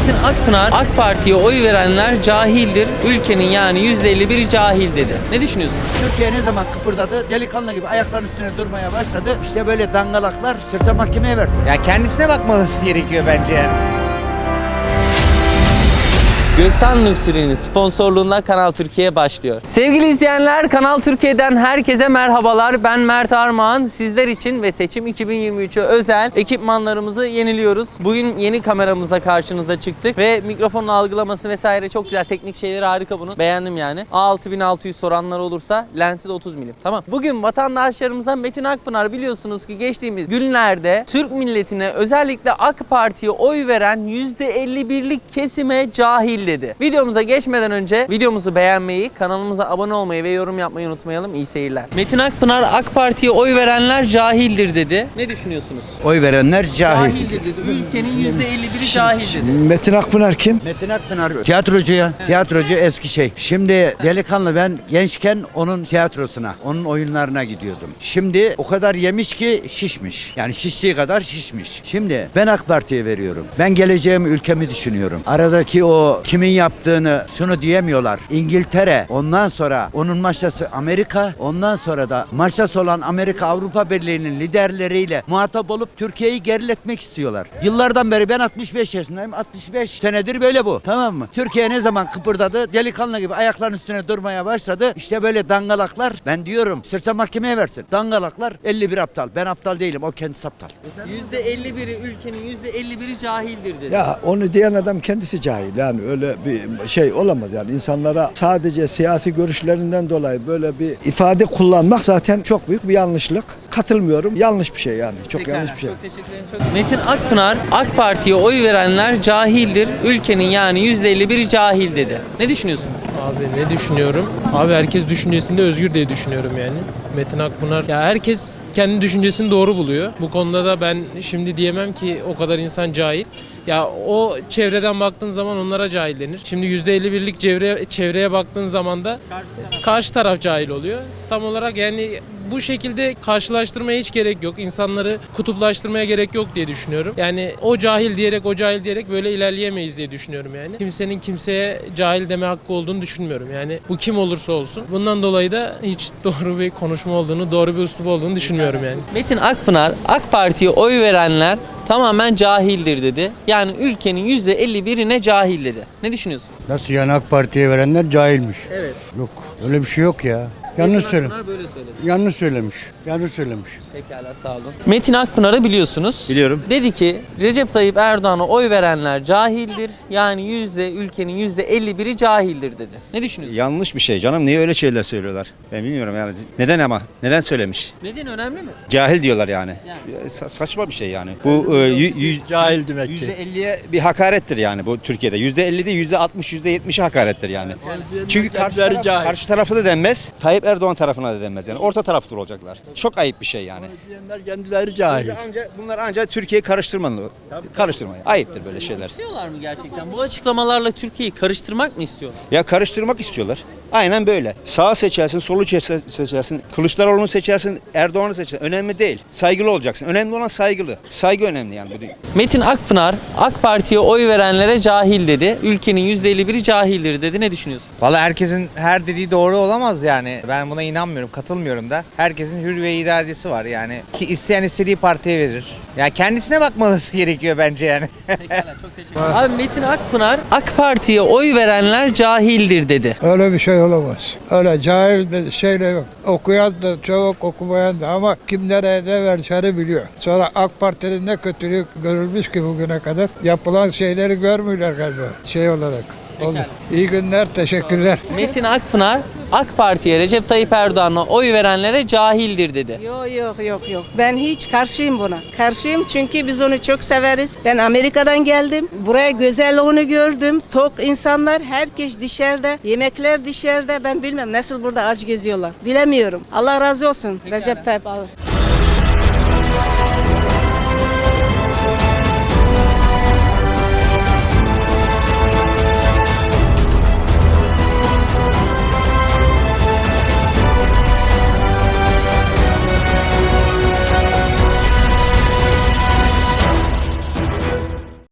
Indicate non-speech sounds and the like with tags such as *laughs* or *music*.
Metin Akpınar AK Parti'ye oy verenler cahildir. Ülkenin yani %51'i cahil dedi. Ne düşünüyorsun? Türkiye ne zaman kıpırdadı? Delikanlı gibi ayaklarının üstüne durmaya başladı. İşte böyle dangalaklar sırça mahkemeye versin. Ya kendisine bakması gerekiyor bence yani. Gökten Luxury'nin sponsorluğunda Kanal Türkiye başlıyor. Sevgili izleyenler Kanal Türkiye'den herkese merhabalar. Ben Mert Armağan. Sizler için ve seçim 2023'e özel ekipmanlarımızı yeniliyoruz. Bugün yeni kameramıza karşınıza çıktık ve mikrofonun algılaması vesaire çok güzel. Teknik şeyleri harika bunun. Beğendim yani. A6600 soranlar olursa lensi de 30 milim. Tamam. Bugün vatandaşlarımıza Metin Akpınar biliyorsunuz ki geçtiğimiz günlerde Türk milletine özellikle AK Parti'ye oy veren %51'lik kesime cahil dedi. Videomuza geçmeden önce videomuzu beğenmeyi, kanalımıza abone olmayı ve yorum yapmayı unutmayalım. İyi seyirler. Metin Akpınar AK Parti'ye oy verenler cahildir dedi. Ne düşünüyorsunuz? Oy verenler cahil. Cahildir dedi. Ülkenin %51'i cahil dedi. Metin Akpınar kim? Metin Akpınar tiyatrocu ya. Tiyatrocu eski şey. Şimdi delikanlı ben gençken onun tiyatrosuna, onun oyunlarına gidiyordum. Şimdi o kadar yemiş ki şişmiş. Yani şiştiği kadar şişmiş. Şimdi ben AK Parti'ye veriyorum. Ben geleceğimi ülkemi düşünüyorum. Aradaki o kimin yaptığını şunu diyemiyorlar. İngiltere, ondan sonra onun maşası Amerika, ondan sonra da maşası olan Amerika Avrupa Birliği'nin liderleriyle muhatap olup Türkiye'yi geriletmek istiyorlar. Yıllardan beri ben 65 yaşındayım. 65 senedir böyle bu. Tamam mı? Türkiye ne zaman kıpırdadı? Delikanlı gibi ayaklarının üstüne durmaya başladı. İşte böyle dangalaklar ben diyorum sırça mahkemeye versin. Dangalaklar 51 aptal. Ben aptal değilim. O kendisi aptal. %51'i ülkenin %51'i cahildir dedi. Ya onu diyen adam kendisi cahil yani öyle bir şey olamaz yani insanlara sadece siyasi görüşlerinden dolayı böyle bir ifade kullanmak zaten çok büyük bir yanlışlık. Katılmıyorum. Yanlış bir şey yani. Çok Pekala, yanlış bir şey. Çok teşekkür ederim. Çok... Metin Akpınar AK Parti'ye oy verenler cahildir. Ülkenin yani %51'i cahil dedi. Ne düşünüyorsunuz? Abi ne düşünüyorum? Abi herkes düşüncesinde özgür diye düşünüyorum yani. Metin Akpınar. Ya herkes kendi düşüncesini doğru buluyor. Bu konuda da ben şimdi diyemem ki o kadar insan cahil. Ya o çevreden baktığın zaman onlara cahil denir. Şimdi %51'lik çevre, çevreye baktığın zaman da karşı taraf cahil oluyor. Tam olarak yani bu şekilde karşılaştırmaya hiç gerek yok. İnsanları kutuplaştırmaya gerek yok diye düşünüyorum. Yani o cahil diyerek o cahil diyerek böyle ilerleyemeyiz diye düşünüyorum yani. Kimsenin kimseye cahil deme hakkı olduğunu düşünmüyorum. Yani bu kim olursa olsun. Bundan dolayı da hiç doğru bir konuşma olduğunu, doğru bir üslup olduğunu düşünmüyorum yani. Metin Akpınar AK Parti'ye oy verenler tamamen cahildir dedi. Yani ülkenin %51'ine cahil dedi. Ne düşünüyorsunuz? Nasıl yani AK Parti'ye verenler cahilmiş? Evet. Yok öyle bir şey yok ya. Yanlış söyle. böyle söyledi. Yanlış söylemiş. Yanlış söylemiş. Pekala sağ olun. Metin Akpınar'ı biliyorsunuz. Biliyorum. Dedi ki Recep Tayyip Erdoğan'a oy verenler cahildir. Yani yüzde ülkenin yüzde 51'i cahildir dedi. Ne düşünüyorsunuz? Yanlış bir şey canım. Niye öyle şeyler söylüyorlar? Ben bilmiyorum yani. Neden ama? Neden söylemiş? Neden önemli mi? Cahil diyorlar yani. Sa- saçma bir şey yani. Bu e, yü- yü- Cahil demek ki. %50'ye bir hakarettir yani bu Türkiye'de. %50 değil %60, %70'i hakarettir yani. Çünkü karşı, taraf- karşı tarafı da denmez. Tayyip Erdoğan tarafına da denmez yani. Orta tarafta olacaklar. Çok ayıp bir şey yani. Diyenler kendileri cahil. Anca, bunlar ancak Türkiye'yi karıştırmalı. Karıştırmayın. Ayıptır böyle şeyler. İstiyorlar mı gerçekten? Bu açıklamalarla Türkiye'yi karıştırmak mı istiyorlar? Ya karıştırmak istiyorlar. Aynen böyle. Sağı seçersin, solu çe- seçersin, Kılıçdaroğlu'nu seçersin, Erdoğan'ı seçersin. Önemli değil. Saygılı olacaksın. Önemli olan saygılı. Saygı önemli yani. Metin Akpınar AK Parti'ye oy verenlere cahil dedi. Ülkenin yüzde 51'i cahildir dedi. Ne düşünüyorsun? Valla herkesin her dediği doğru olamaz yani. Ben buna inanmıyorum, katılmıyorum da. Herkesin hür ve iradesi var yani. Ki isteyen istediği partiye verir. Ya kendisine bakması *laughs* gerekiyor bence yani. Pekala çok teşekkür ederim. Abi Metin Akpınar AK Parti'ye oy verenler cahildir dedi. Öyle bir şey olamaz. Öyle cahil bir şey de yok. Okuyan da çok okumayan da ama kim nereye ne vereceğini biliyor. Sonra AK Parti'nin ne kötülük görülmüş ki bugüne kadar yapılan şeyleri görmüyorlar galiba şey olarak. Oldu. İyi günler, teşekkürler. Metin Akpınar AK Parti'ye Recep Tayyip Erdoğan'a oy verenlere cahildir dedi. Yok yok yok yok. Ben hiç karşıyım buna. Karşıyım çünkü biz onu çok severiz. Ben Amerika'dan geldim. Buraya güzel onu gördüm. Tok insanlar. Herkes dışarıda. Yemekler dışarıda. Ben bilmem nasıl burada aç geziyorlar. Bilemiyorum. Allah razı olsun. Recep Tayyip alır.